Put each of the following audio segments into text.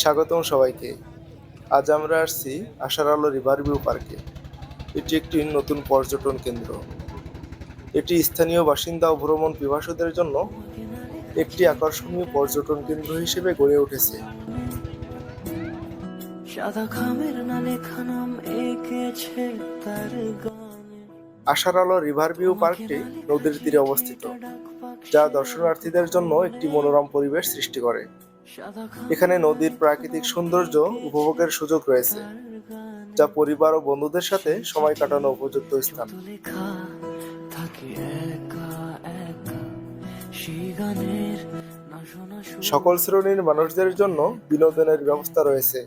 স্বাগতম সবাইকে। আজ আমরা আসছি আশার আলো রিভার ভিউ পার্কে। এটি একটি নতুন পর্যটন কেন্দ্র। এটি স্থানীয় বাসিন্দা ও ভ্রমণ পিপাসুদের জন্য একটি আকর্ষণীয় পর্যটন কেন্দ্র হিসেবে গড়ে উঠেছে। আশার আলো রিভার ভিউ পার্কটি নদীর তীরে অবস্থিত যা দর্শনার্থীদের জন্য একটি মনোরম পরিবেশ সৃষ্টি করে। এখানে নদীর প্রাকৃতিক সৌন্দর্য উপভোগের সুযোগ রয়েছে, যা পরিবার ও বন্ধুদের সাথে সময় কাটানো উপযুক্ত স্থান। সকল শ্রেণির মানুষদের জন্য বিনোদনের ব্যবস্থা রয়েছে।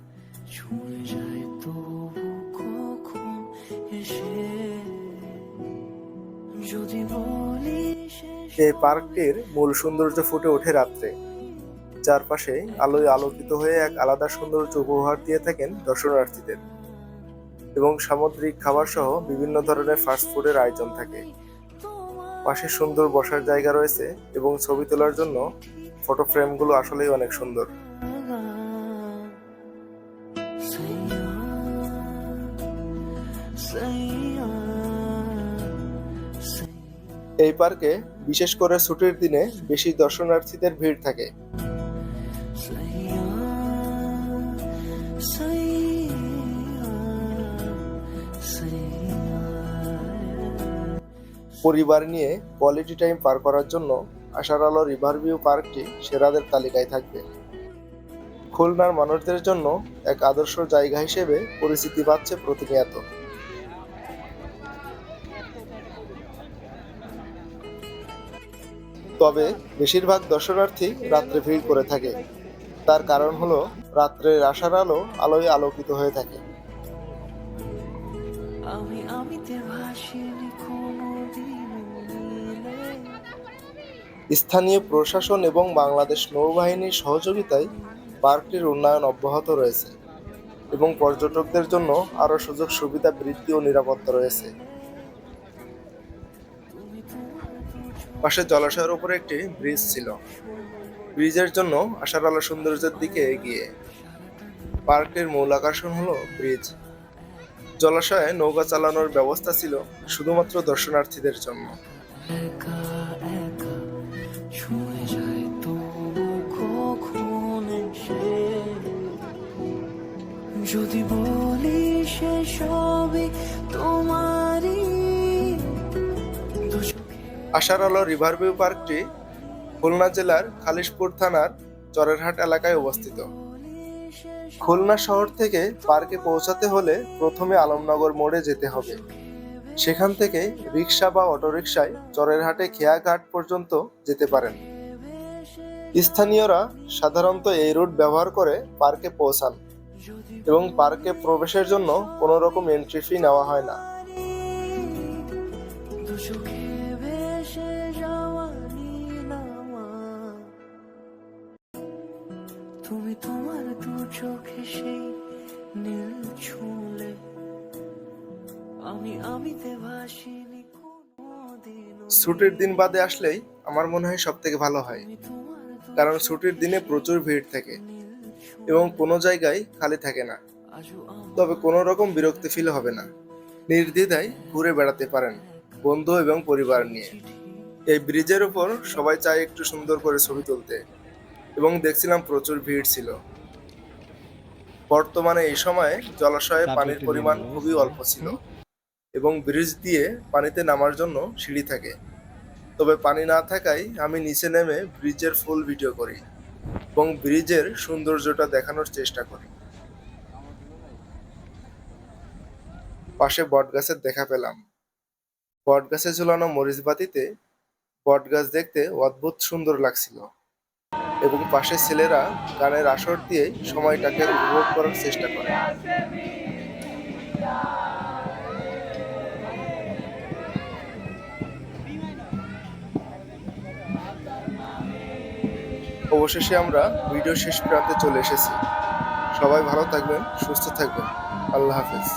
এই পার্কটির মূল সৌন্দর্য ফুটে ওঠে রাত্রে। চারপাশে আলোয় আলোকিত হয়ে এক আলাদা সৌন্দর্য উপহার দিয়ে থাকেন দর্শনার্থীদের। এবং সামুদ্রিক খাবার সহ বিভিন্ন ধরনের ফাস্ট ফুডের আয়োজন থাকে। পাশে সুন্দর বসার জায়গা রয়েছে এবং ছবি তোলার জন্য ফটো ফ্রেমগুলো আসলেই অনেক সুন্দর। এই পার্কে বিশেষ করে ছুটির দিনে বেশি দর্শনার্থীদের ভিড় থাকে। পরিবার নিয়ে কোয়ালিটি টাইম পার করার জন্য আশার আলো রিভার ভিউ পার্কটি সেরাদের তালিকায় থাকবে। খুলনার মানুষদের জন্য এক আদর্শ জায়গা হিসেবে পরিচিতি পাচ্ছে প্রতিনিয়ত। তবে বেশিরভাগ দর্শনার্থী রাত্রে ভিড় করে থাকে। তার কারণ হলো রাত্রের আশার আলো আলোয় আলোকিত হয়ে থাকে। আমি আমিতে ভাসিনি কোনোদিন স্থানীয় প্রশাসন এবং বাংলাদেশ নৌবাহিনীর সহযোগিতায় পার্কটির উন্নয়ন অব্যাহত রয়েছে এবং পর্যটকদের জন্য আরও সুযোগ সুবিধা বৃদ্ধি ও নিরাপত্তা রয়েছে। পাশে জলাশয়ের উপরে একটি ব্রিজ ছিল। ব্রিজের জন্য আশার আলো সৌন্দর্যের দিকে এগিয়ে। পার্কটির মূল আকর্ষণ হলো ব্রিজ। জলাশয়ে নৌকা চালানোর ব্যবস্থা ছিল শুধুমাত্র দর্শনার্থীদের জন্য। যদি বলি সে সবই তোমারই আশার আলো রিভার ভিউ পার্কটি খুলনা জেলার খালিশপুর থানার চরেরহাট এলাকায় অবস্থিত। খুলনা শহর থেকে পার্কে পৌঁছাতে হলে প্রথমে আলমনগর মোড়ে যেতে হবে। সেখান থেকে রিক্সা বা অটোরিকশায় চরেরহাটে খেয়াঘাট পর্যন্ত যেতে পারেন। স্থানীয়রা সাধারণত এই রুট ব্যবহার করে পার্কে পৌঁছান এবং পার্কে প্রবেশের জন্য কোনো রকম এন্ট্রি ফি নেওয়া হয় না। তুমি তোমার দু চোখে সেই নীল ছুঁলে। আমি আমিতে ভাসিনি ছুটির দিন বাদে আসলেই আমার মনে হয় সব থেকে ভালো হয়। কারণ ছুটির দিনে প্রচুর ভিড় থাকে এবং কোনো জায়গায় খালি থাকে না। তবে কোনো রকম বিরক্তি ফিল হবে না। নির্দ্বিধায় ঘুরে বেড়াতে পারেন বন্ধু এবং পরিবার নিয়ে। এই ব্রিজের উপর সবাই চায় একটু সুন্দর করে ছবি তুলতে। এবং দেখছিলাম প্রচুর ভিড় ছিল। বর্তমানে এই সময়ে জলাশয়ে পানির পরিমাণ খুবই অল্প ছিল এবং ব্রিজ দিয়ে পানিতে নামার জন্য সিঁড়ি থাকে। তবে পানি না থাকায় আমি নিচে নেমে ব্রিজের ফুল ভিডিও করি এবং ব্রিজের সৌন্দর্যটা দেখানোর চেষ্টা করি। পাশে বটগাছের দেখা পেলাম। বটগাছে ঝুলানো মরিচ বাতিতে বটগাছ দেখতে অদ্ভুত সুন্দর লাগছিল। এবং পাশে ছেলেরা গানের আসর দিয়ে সময়টাকে উপভোগ করার চেষ্টা করে। অবশেষে আমরা ভিডিও শেষ প্রান্তে চলে এসেছি। সবাই ভালো থাকবেন, সুস্থ থাকবেন। আল্লাহ হাফেজ।